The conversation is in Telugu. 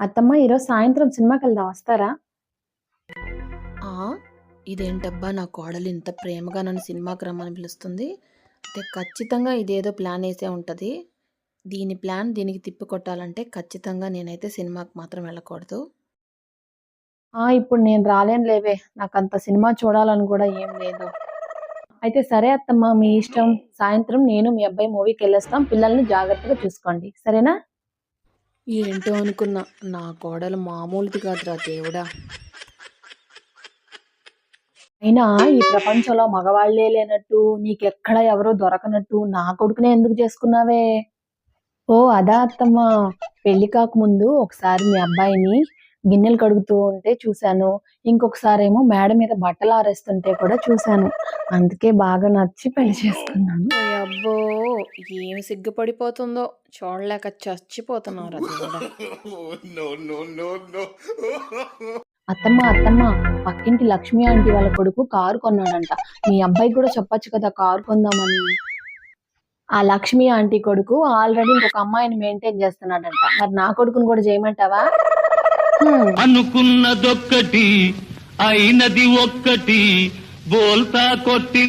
అత్తమ్మ ఈరోజు సాయంత్రం సినిమాకి వెళ్దాం వస్తారా ఆ! ఇదేంటబ్బా నా కోడలు ఇంత ప్రేమగా నన్ను సినిమాకి రమ్మని పిలుస్తుంది. అయితే ఖచ్చితంగా ఇదేదో ప్లాన్ ఏసే ఉంటది. దీని ప్లాన్ దీనికి తిప్పికొట్టాలంటే ఖచ్చితంగా నేనైతే సినిమాకి మాత్రం వెళ్ళకూడదు. ఆ ఇప్పుడు నేను రాలేను లేవే నాకంత సినిమా చూడాలని కూడా ఏం లేదు అయితే సరే అత్తమ్మ మీ ఇష్టం సాయంత్రం నేను మీ అబ్బాయి మూవీకి వెళ్ళొస్తాం పిల్లల్ని జాగ్రత్తగా చూసుకోండి సరేనా ఏంటో అనుకున్నా. నా కోడలు మామూలుది కాదురా దేవుడా! అయినా ఈ ప్రపంచంలో మగవాళ్ళే లేనట్టు నీకెక్కడ ఎవరో దొరకనట్టు నా కొడుకునే ఎందుకు చేసుకున్నావే? ఓ అదా అత్తమ్మ. పెళ్ళి కాకముందు ఒకసారి మీ అబ్బాయిని గిన్నెలు కడుగుతూ ఉంటే చూశాను. ఇంకొకసారి ఏమో మేడ మీద బట్టలు ఆరేస్తుంటే కూడా చూశాను. అందుకే బాగా నచ్చి పెళ్ళి చేసుకున్నాను. అబ్బో! ఏమి సిగ్గుపడిపోతుందో చూడలేక చచ్చిపోతున్నారా. అత్తమ్మ అత్తమ్మ పక్కింటి లక్ష్మి ఆంటీ వాళ్ళ కొడుకు కారు కొన్నాడంట మీ అబ్బాయి కూడా చెప్పొచ్చు కదా కారు కొందామని ఆ లక్ష్మి ఆంటీ కొడుకు ఆల్రెడీ ఇంకొక అమ్మాయిని మెయింటైన్ చేస్తున్నాడంట మరి నా కొడుకుని కూడా చేయమంటావా. అనుకున్నదొక్కటి అయినది ఒక్కటి బోల్తా కొట్టి